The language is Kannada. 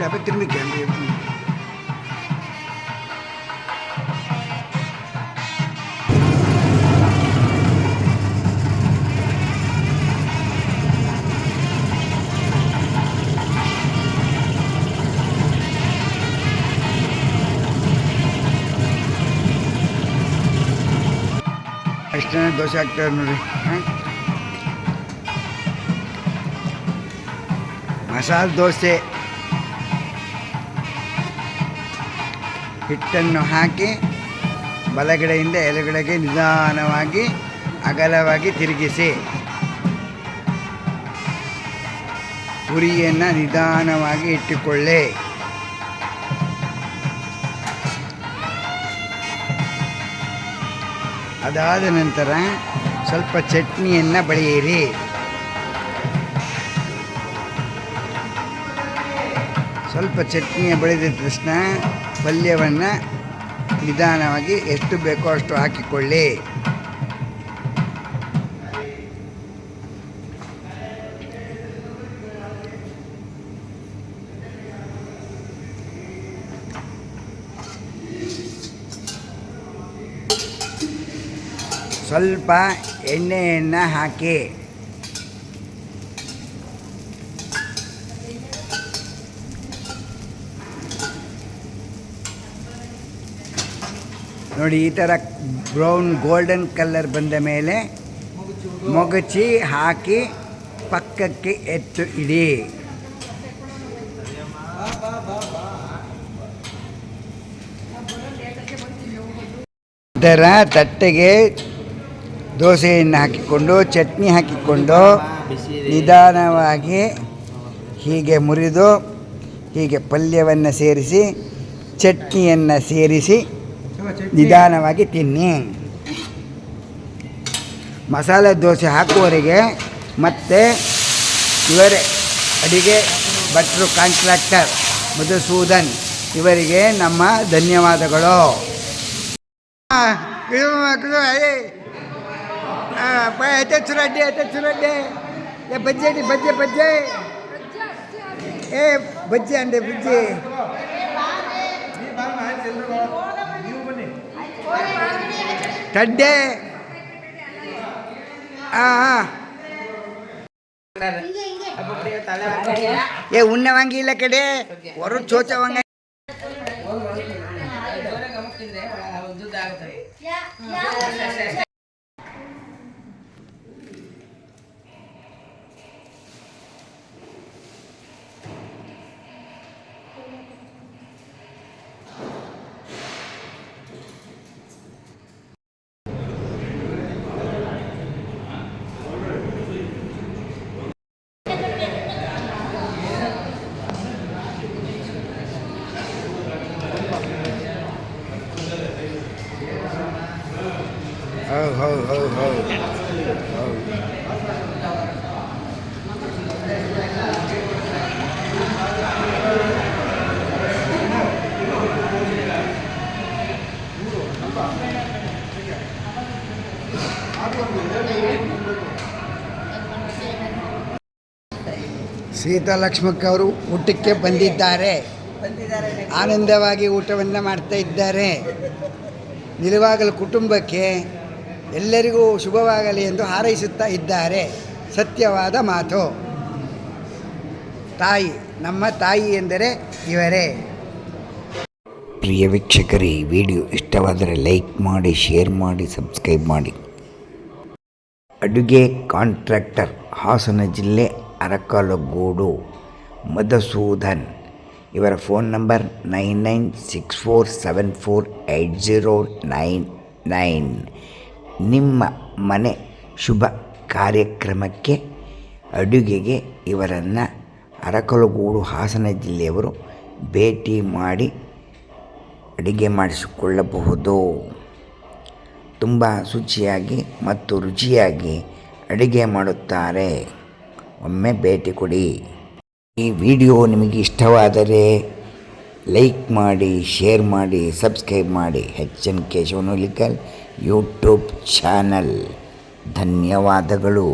यहाँ पे कृमि कैमरे भी ಸ್ಟೇಷನ್ ದೋಸೆ ಹಾಕ್ತಾರೆ ನೋಡಿ ಮಸಾಲೆ ದೋಸೆ ಹಿಟ್ಟನ್ನು ಹಾಕಿ ಬಲಗಡೆಯಿಂದ ಎಲೆಗಡೆಗೆ ನಿಧಾನವಾಗಿ ಅಗಲವಾಗಿ ತಿರುಗಿಸಿ. ಉರಿಯನ್ನು ನಿಧಾನವಾಗಿ ಇಟ್ಟುಕೊಳ್ಳಿ. ಅದಾದ ನಂತರ ಸ್ವಲ್ಪ ಚಟ್ನಿಯನ್ನು ಬಳಿಯಿರಿ. ಸ್ವಲ್ಪ ಚಟ್ನಿಯ ಬಳಿದ ತಕ್ಷಣ ಪಲ್ಯವನ್ನು ನಿಧಾನವಾಗಿ ಎಷ್ಟು ಬೇಕೋ ಅಷ್ಟು ಹಾಕಿಕೊಳ್ಳಿ. ಸ್ವಲ್ಪ ಎಣ್ಣೆಯನ್ನು ಹಾಕಿ. ನೋಡಿ, ಈ ಥರ ಬ್ರೌನ್ ಗೋಲ್ಡನ್ ಕಲರ್ ಬಂದ ಮೇಲೆ ಮೊಗಚಿ ಹಾಕಿ ಪಕ್ಕಕ್ಕೆ ಎತ್ತು ಇಡಿ. ಇದರ ತಟ್ಟೆಗೆ ದೋಸೆಯನ್ನು ಹಾಕಿಕೊಂಡು, ಚಟ್ನಿ ಹಾಕಿಕೊಂಡು ನಿಧಾನವಾಗಿ ಹೀಗೆ ಮುರಿದು ಹೀಗೆ ಪಲ್ಯವನ್ನು ಸೇರಿಸಿ, ಚಟ್ನಿಯನ್ನು ಸೇರಿಸಿ ನಿಧಾನವಾಗಿ ತಿನ್ನಿ. ಮಸಾಲೆ ದೋಸೆ ಹಾಕುವವರಿಗೆ ಮತ್ತು ಇವರೇ ಅಡಿಗೆ ಭಟ್ರು ಕಾಂಟ್ರಾಕ್ಟರ್ ಮಧುಸೂದನ್ ಇವರಿಗೆ ನಮ್ಮ ಧನ್ಯವಾದಗಳು. ಚುರಡ್ಡಿ ಐತೆ ಚುರಡ್ಡಿ ಏ ಬಜ್ಜಿ ಅಡಿ ಬಜ್ಜೆ ಬಜ್ಜೆ. ಏ ಬಜ್ಜಿ ಅಂದೆ ಬಜ್ಜಿ. டட்டே ஆ ஏ உன்னை வாங்கியில கடே. ஒரு சோச்ச வாங்க. ಹೌದು ಹೌದು ಹೌದು ಹೌದು. ಹೌದು ಸೀತಾಲಕ್ಷ್ಮಕ್ಕ ಅವರು ಊಟಕ್ಕೆ ಬಂದಿದ್ದಾರೆ. ಆನಂದವಾಗಿ ಊಟವನ್ನು ಮಾಡ್ತಾ ಇದ್ದಾರೆ. ನಿಲುವಾಗಲು ಕುಟುಂಬಕ್ಕೆ ಎಲ್ಲರಿಗೂ ಶುಭವಾಗಲಿ ಎಂದು ಹಾರೈಸುತ್ತಾ ಇದ್ದಾರೆ. ಸತ್ಯವಾದ ಮಾತು. ತಾಯಿ, ನಮ್ಮ ತಾಯಿ ಎಂದರೆ ಇವರೇ. ಪ್ರಿಯ ವೀಕ್ಷಕರೇ, ಈ ವಿಡಿಯೋ ಇಷ್ಟವಾದರೆ ಲೈಕ್ ಮಾಡಿ, ಶೇರ್ ಮಾಡಿ, ಸಬ್ಸ್ಕ್ರೈಬ್ ಮಾಡಿ. ಅಡುಗೆ ಕಾಂಟ್ರಾಕ್ಟರ್, ಹಾಸನ ಜಿಲ್ಲೆ ಅರಕಲಗೂಡು, ಮಧುಸೂದನ್. ಇವರ phone number nine nine six four seven four eight zero nine nine. ನಿಮ್ಮ ಮನೆ ಶುಭ ಕಾರ್ಯಕ್ರಮಕ್ಕೆ ಅಡುಗೆಗೆ ಇವರನ್ನು ಅರಕಲಗೂಡು ಹಾಸನ ಜಿಲ್ಲೆಯವರು ಭೇಟಿ ಮಾಡಿ ಅಡುಗೆ ಮಾಡಿಸಿಕೊಳ್ಳಬಹುದು. ತುಂಬ ಶುಚಿಯಾಗಿ ಮತ್ತು ರುಚಿಯಾಗಿ ಅಡುಗೆ ಮಾಡುತ್ತಾರೆ. ಒಮ್ಮೆ ಭೇಟಿ ಕೊಡಿ. ಈ ವಿಡಿಯೋ ನಿಮಗೆ ಇಷ್ಟವಾದರೆ ಲೈಕ್ ಮಾಡಿ, ಶೇರ್ ಮಾಡಿ, ಸಬ್ಸ್ಕ್ರೈಬ್ ಮಾಡಿ. ಎಚ್ ಎನ್ ಕೇಶವನುಲಿಕಲ್ ಯೂಟ್ಯೂಬ್ ಚಾನಲ್. ಧನ್ಯವಾದಗಳು.